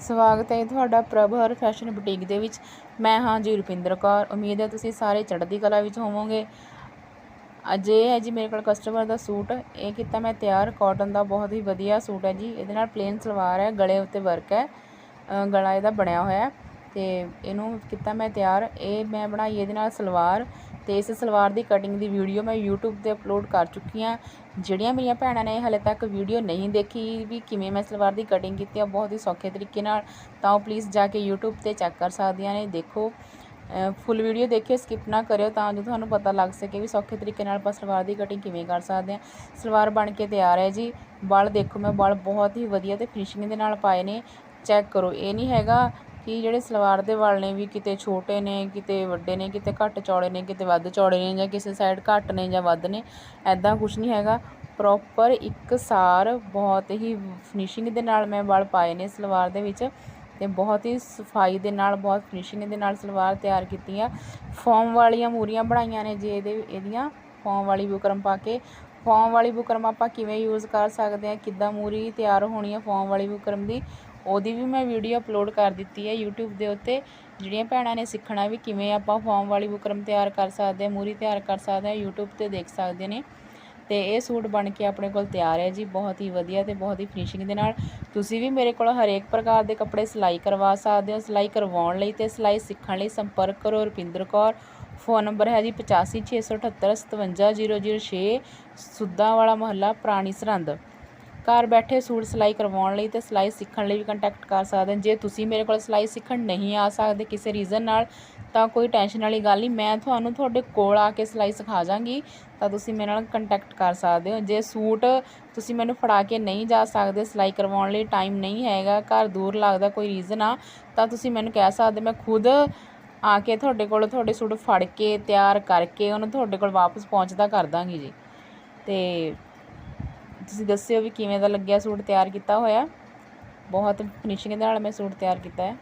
ਸਵਾਗਤ ਹੈ ਤੁਹਾਡਾ ਪ੍ਰਭ ਹਰ ਫੈਸ਼ਨ ਬੁਟੀਕ ਦੇ ਵਿੱਚ। ਮੈਂ ਹਾਂ ਜੀ ਰੁਪਿੰਦਰ ਕੌਰ। ਉਮੀਦ ਹੈ ਤੁਸੀਂ ਸਾਰੇ ਚੜ੍ਹਦੀ ਕਲਾ ਵਿੱਚ ਹੋਵੋਗੇ। ਅੱਜ ਇਹ ਹੈ ਜੀ ਮੇਰੇ ਕੋਲ ਕਸਟਮਰ ਦਾ ਸੂਟ। ਇਹ ਕੀਤਾ ਮੈਂ ਤਿਆਰ। ਕਾਟਨ ਦਾ ਬਹੁਤ ਹੀ ਵਧੀਆ ਸੂਟ ਹੈ ਜੀ। ਇਹਦੇ ਨਾਲ ਪਲੇਨ ਸਲਵਾਰ ਹੈ, ਗਲੇ ਉੱਤੇ ਵਰਕ ਹੈ। ਗਲਾ ਇਹਦਾ ਬਣਿਆ ਹੋਇਆ ਹੈ। ਤੇ ਇਹਨੂੰ ਕੀਤਾ ਮੈਂ ਤਿਆਰ। ਇਹ ਮੈਂ ਬਣਾਈ ਇਹਦੇ ਨਾਲ ਸਲਵਾਰ। ਤੇ ਇਸ ਸਲਵਾਰ ਦੀ ਕਟਿੰਗ ਦੀ ਵੀਡੀਓ ਮੈਂ YouTube ਤੇ ਅਪਲੋਡ ਕਰ ਚੁੱਕੀ ਹਾਂ। ਜਿਹੜੀਆਂ ਮੇਰੀਆਂ ਭੈਣਾਂ ਨੇ ਹਲੇ ਤੱਕ ਵੀਡੀਓ ਨਹੀਂ ਦੇਖੀ ਵੀ ਕਿਵੇਂ ਮੈਂ ਸਲਵਾਰ ਦੀ ਕਟਿੰਗ ਕੀਤੀ ਆ ਬਹੁਤ ਹੀ ਸੌਖੇ ਤਰੀਕੇ ਨਾਲ, ਤਾਂ ਉਹ ਪਲੀਜ਼ ਜਾ ਕੇ YouTube ਤੇ ਚੈੱਕ ਕਰ ਸਕਦੀਆਂ ਨੇ, ਦੇਖੋ। ਫੁੱਲ ਵੀਡੀਓ ਦੇਖਿਓ ਸਕਿਪ ਨਾ ਕਰਿਓ, ਤਾਂ ਜੋ ਤੁਹਾਨੂੰ ਪਤਾ ਲੱਗ ਸਕੇ ਵੀ ਸੌਖੇ ਤਰੀਕੇ ਨਾਲ ਆਪਾਂ ਸਲਵਾਰ ਦੀ ਕਟਿੰਗ ਕਿਵੇਂ ਕਰ ਸਕਦੇ ਹਾਂ। ਸਲਵਾਰ ਬਣ ਕੇ ਤਿਆਰ ਹੈ ਜੀ। ਬਲ ਦੇਖੋ ਮੈਂ ਬਲ ਬਹੁਤ ਹੀ ਵਧੀਆ ਤੇ ਫਿਨਿਸ਼ਿੰਗ ਦੇ ਨਾਲ ਪਾਏ ਨੇ। ਚੈੱਕ ਕਰੋ, ਇਹ ਨਹੀਂ ਹੈਗਾ ਕਿ ਜਿਹੜੇ ਸਲਵਾਰ ਦੇ ਵਾਲ ਨੇ ਵੀ ਕਿਤੇ ਛੋਟੇ ਨੇ, ਕਿਤੇ ਵੱਡੇ ਨੇ, ਕਿਤੇ ਘੱਟ ਚੌੜੇ ਨੇ, ਕਿਤੇ ਵੱਧ ਚੌੜੇ ਨੇ ਜਾਂ ਕਿਸੇ ਸਾਈਡ ਘੱਟ ਨੇ ਜਾਂ ਵੱਧ ਨੇ ਐਦਾਂ ਕੁਝ ਨਹੀਂ ਹੈਗਾ। ਪ੍ਰੋਪਰ ਇੱਕ ਸਾਰ ਬਹੁਤ ਹੀ ਫਿਨਿਸ਼ਿੰਗ ਦੇ ਨਾਲ ਮੈਂ ਵਾਲ ਪਾਏ ਨੇ ਸਲਵਾਰ ਦੇ ਵਿੱਚ ਤੇ ਬਹੁਤ ਹੀ ਸਫ਼ਾਈ ਦੇ ਨਾਲ, ਬਹੁਤ ਫਿਨਿਸ਼ਿੰਗ ਦੇ ਨਾਲ ਸਲਵਾਰ ਤਿਆਰ ਕੀਤੀ ਆ। ਫੋਮ ਵਾਲੀਆਂ ਮੂਰੀਆਂ ਬਣਾਈਆਂ ਨੇ ਜੇ ਇਹਦੇ, ਇਹਦੀਆਂ ਫੋਮ ਵਾਲੀ ਬੁਕਰਮ ਪਾ ਕੇ। ਫੋਮ ਵਾਲੀ ਬੁਕਰਮ ਆਪਾਂ ਕਿਵੇਂ ਯੂਜ਼ ਕਰ ਸਕਦੇ ਆ? ਕਿੱਦਾਂ ਮੂਰੀ ਤਿਆਰ ਹੋਣੀ ਆ ਫੋਮ ਵਾਲੀ ਬੁਕਰਮ ਦੀ? ਉਹਦੀ ਵੀ ਮੈਂ ਵੀਡੀਓ ਅਪਲੋਡ ਕਰ ਦਿੱਤੀ ਹੈ YouTube ਦੇ ਉੱਤੇ। ਜਿਹੜੀਆਂ ਭੈਣਾਂ ਨੇ ਸਿੱਖਣਾ ਵੀ ਕਿਵੇਂ ਆਪਾਂ ਫੋਮ ਵਾਲੀ ਬੁਕਰਮ ਤਿਆਰ ਕਰ ਸਕਦੇ ਆ ਮੂਰੀ ਤਿਆਰ ਕਰ ਸਕਦੇ ਆ YouTube ਤੇ ਦੇਖ ਸਕਦੇ ਨੇ। ਤੇ ਇਹ ਸੂਟ ਬਣ ਕੇ ਆਪਣੇ ਕੋਲ ਤਿਆਰ ਹੈ ਜੀ, ਬਹੁਤ ਹੀ ਵਧੀਆ ਤੇ ਬਹੁਤ ਹੀ ਫਿਨਿਸ਼ਿੰਗ ਦੇ ਨਾਲ। ਤੁਸੀਂ ਵੀ ਮੇਰੇ ਕੋਲ ਹਰੇਕ ਪ੍ਰਕਾਰ ਦੇ ਕੱਪੜੇ ਸਿਲਾਈ ਕਰਵਾ ਸਕਦੇ ਹੋ, ਸਿਲਾਈ ਕਰਵਾਉਣ ਲਈ ਤੇ ਸਿਲਾਈ ਸਿੱਖਣ ਲਈ ਸੰਪਰਕ ਕਰੋ ਰੁਪਿੰਦਰ ਕੌਰ। ਫੋਨ ਨੰਬਰ ਹੈ ਜੀ 8567757006 ਸੁੱਦਾ ਵਾਲਾ ਮੁਹੱਲਾ, ਪੁਰਾਣੀ ਸਰਹੰਦ। ਘਰ ਬੈਠੇ ਸੂਟ ਸਿਲਾਈ ਕਰਵਾਉਣ ਲਈ ਤੇ ਸਿਲਾਈ ਸਿੱਖਣ ਲਈ ਵੀ ਕੰਟੈਕਟ ਕਰ ਸਕਦੇ ਜੇ ਤੁਸੀਂ ਮੇਰੇ ਕੋਲ ਸਿਲਾਈ ਸਿੱਖਣ ਨਹੀਂ ਆ ਸਕਦੇ ਕਿਸੇ ਰੀਜ਼ਨ ਨਾਲ, ਤਾਂ ਕੋਈ ਟੈਨਸ਼ਨ ਵਾਲੀ ਗੱਲ ਨਹੀਂ। ਮੈਂ ਤੁਹਾਨੂੰ ਤੁਹਾਡੇ ਕੋਲ ਆ ਕੇ ਸਿਲਾਈ ਸਿਖਾ ਜਾਵਾਂਗੀ, ਤਾਂ ਤੁਸੀਂ ਮੇਰੇ ਨਾਲ ਕੰਟੈਕਟ ਕਰ ਸਕਦੇ ਹੋ। ਜੇ ਸੂਟ ਤੁਸੀਂ ਮੈਨੂੰ ਫੜਾ ਕੇ ਨਹੀਂ ਜਾ ਸਕਦੇ ਸਿਲਾਈ ਕਰਵਾਉਣ ਲਈ ਟਾਈਮ ਨਹੀਂ ਹੈਗਾ, ਘਰ ਦੂਰ ਲੱਗਦਾ, ਕੋਈ ਰੀਜ਼ਨ ਆ, ਤਾਂ ਤੁਸੀਂ ਮੈਨੂੰ ਕਹਿ ਸਕਦੇ ਮੈਂ ਖੁਦ ਆ ਕੇ ਤੁਹਾਡੇ ਕੋਲ ਤੁਹਾਡੇ ਸੂਟ ਫੜ ਕੇ ਤਿਆਰ ਕਰਕੇ ਉਹਨੂੰ ਤੁਹਾਡੇ ਕੋਲ ਵਾਪਸ ਪਹੁੰਚਦਾ ਕਰ ਦਾਂਗੀ ਜੀ। ਤੇ ਤੁਸੀਂ ਦੱਸਿਓ ਵੀ ਕਿਵੇਂ ਦਾ ਲੱਗਿਆ ਸੂਟ ਤਿਆਰ ਕੀਤਾ ਹੋਇਆ? ਬਹੁਤ ਫਿਨਿਸ਼ਿੰਗ ਦੇ ਨਾਲ ਮੈਂ ਸੂਟ ਤਿਆਰ ਕੀਤਾ ਹੈ।